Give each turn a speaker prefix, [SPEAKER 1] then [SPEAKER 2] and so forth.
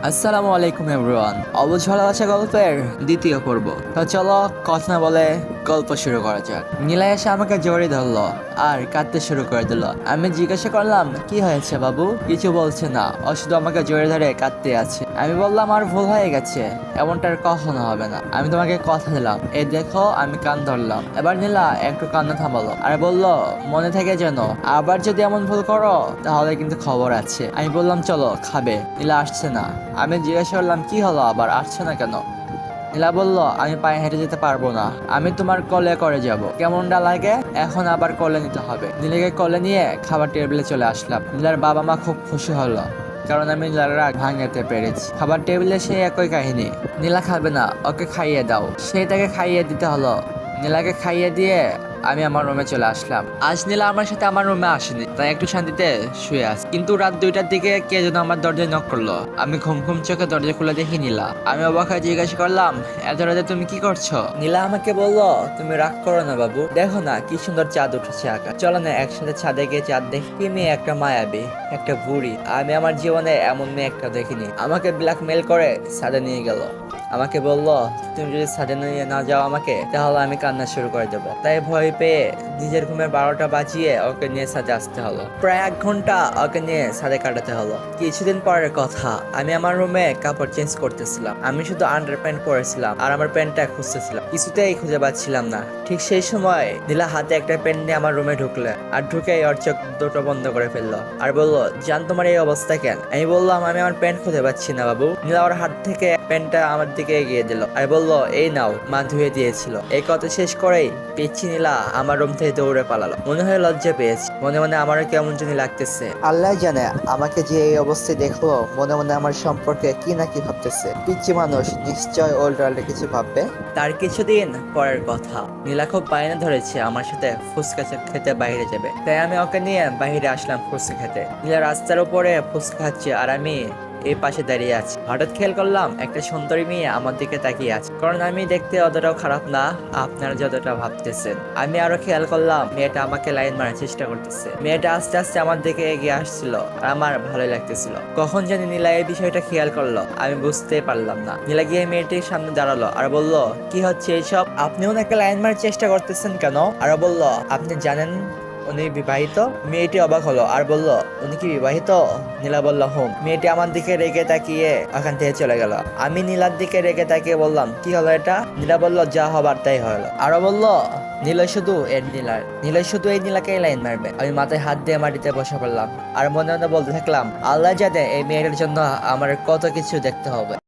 [SPEAKER 1] আসসালামু আলাইকুম এভরিওয়ান অবুঝ আছে গল্পের দ্বিতীয় পর্ব। তো চলো কথা বলে গল্প শুরু করা যাক। নীলা এসে আমাকে জড়িয়ে ধরলো আর কাঁদতে শুরু করে দিল। আমি জিজ্ঞাসা করলাম, কি হয়েছে বাবু? কিছু বলছে না ও শুধু আমাকে জড়িয়ে ধরে কাঁদতে আছে। আমি বললাম, আর ভুল হয়ে গেছে, এমনটা আর কখনো হবে না। আমি তোমাকে কথা দিলাম, এ দেখো, আমি কান ধরলাম। এবার নীলা একটু কান্না থামালো আর বলল, মনে থেকে যেন, আবার যদি এমন ভুল করো, তাহলে কিন্তু খবর আছে। আমি বললাম, চলো, খাবে। নীলা, আসছে না। আমি জিজ্ঞাসা করলাম, কি হলো? আবার আসছে না কেন? নীলা বলল, আমি পায়ে হেঁটে যেতে পারব না। আমি তোমার কলে করে যাব। কেমনটা লাগে? এখন আবার কলে নিতে হবে। নীলাকে কলে নিয়ে খাবার টেবিলে চলে আসলাম। নীলার বাবা মা খুব খুশি হলো, কারণ আমি নীলার রাগ ভাঙাতে পেরেছি। খাবার টেবিলে সেই একই কাহিনী, নীলা খাবে না, ওকে খাইয়ে দাও। সেই তাকে খাইয়ে দিতে হলো। নীলাকে খাইয়ে দিয়ে আমি আমার রুমে চলে আসলাম। আজ নীলা আমার সাথে আমার রুমে আসেনি, তাই একটু শান্তিতে শুয়ে আছি। কিন্তু রাত দুইটার দিকে কে যেন আমার দরজায় নক করল। আমি ঘুম ঘুম চোখে দরজা খুলে দেখি নীলা। আমি অবাক হয়ে জিজ্ঞাসা করলাম, এত রাতে তুমি কি করছ? নীলা আমাকে বলল, তুমি রাগ করো না বাবু। দেখো না, কি সুন্দর চাঁদ উঠেছে আকাশ। চলো না, একসাথে ছাদে গিয়ে চাঁদ দেখি। মেয়ে, একটা মায়াবী, একটা বুড়ি। আমি আমার জীবনে এমন মেয়ে একটা দেখিনি। আমাকে ব্ল্যাকমেল করে ছাদে নিয়ে গেল। আমাকে বলল, তুমি যদি ছাদে নিয়ে না যাও আমাকে, তাহলে আমি কান্না শুরু করে দেবো। তাই ভয় পেয়ে নিজের ঘুমের বারোটা বাজিয়ে ওকে নিয়ে ছাদে আসতে হলো। প্রায় এক ঘণ্টা ওকে নিয়ে ছাদে কাটাতে হলো। কিছুদিন পরের কথা, আমি আমার রুমে কাপড় চেঞ্জ করতেছিলাম। আমি শুধু আন্ডার প্যান্ট পরেছিলাম আর আমার প্যান্টটা খুঁজতেছিলাম। কিছুতেই খুঁজে পাচ্ছিলাম না। ঠিক সেই সময় নীলা হাতে একটা প্যান্ট নিয়ে আমার রুমে ঢুকলে আর ঢুকে ওর চোখ দুটো বন্ধ করে ফেলল আর বলল, জান, তোমার এই অবস্থা কেন? আমি বললাম, আমি আমার প্যান্ট খুঁজে পাচ্ছি না বাবু। নীলা ওর হাত থেকে প্যান্টটা আমার দিকে এগিয়ে দিল। আর বলল, এই নাও। মা ধুয়ে দিয়েছিল। এই কথা শেষ করেই পিচ্ছি নীলা আমার রুম থেকে দৌড়ে পালালো। মনে হয় লজ্জা পেয়েছি। মনে মনে আমারও কেমন জানি লাগতেছে।
[SPEAKER 2] আল্লাহ জানে আমাকে যে এই অবস্থায় দেখল মনে মনে আমার সম্পর্কে কি না কি ভাবতেছে। পিচ্ছি মানুষ নিশ্চয় ওল্ড ওয়ার্ল্ডে কিছু ভাববে?
[SPEAKER 1] তার কিছুদিন পরের কথা। নীলা খুব বায়না ধরেছে আমার সাথে ফুচকা খেতে বাইরে যাবে। তাই আমি ওকে নিয়ে বাইরে আসলাম ফুচকা খেতে। নীলা রাস্তার উপরে ফুচকা খাচ্ছে আর আমি এই পাশে দাঁড়িয়ে আছি। হঠাৎ খেয়াল করলাম, একটা সুন্দরী মেয়ে আমার দিকে তাকিয়ে আছে। কারণ আমি দেখতে অতটাও খারাপ না, আপনারা যতটা ভাবতেছেন। আমি আরও খেয়াল করলাম, মেয়েটা আমাকে লাইন মারার চেষ্টা করতেছে। মেয়েটা আস্তে আস্তে আমার দিকে এগিয়ে আসছিল আমার ভালোই লাগতেছিল। কখন জানি নীলা এই বিষয়টা খেয়াল করল, আমি বুঝতে পারলাম না। নীলা গিয়ে মেয়েটির সামনে দাঁড়াল, আর বলল, কি হচ্ছে এইসব? আপনি ওনাকে লাইন মারার চেষ্টা করতেছেন কেন? আর বলল, আপনি জানেন উনি বিবাহিত। মেয়েটি অবাক হলো আর বলল, উনি কি বিবাহিত? নীলা বলল, হোম। মেয়েটি আমার দিকে রেগে তাকিয়ে ওখান থেকে চলে গেল। আমি নীলার দিকে রেগে তাকিয়ে বললাম, কি হলো এটা? নীলা বলল, যা হবার তাই হলো। আরও বলল নীলা শুধু এর নীলার নীলা শুধু এই নীলাকেই লাইন মারবে। আমি মাথায় হাত দিয়ে মাটিতে বসে পড়লাম। আর মনে মনে বলতে থাকলাম, আল্লাহ জানে এই মেয়েটার জন্য আমার কত কিছু দেখতে হবে।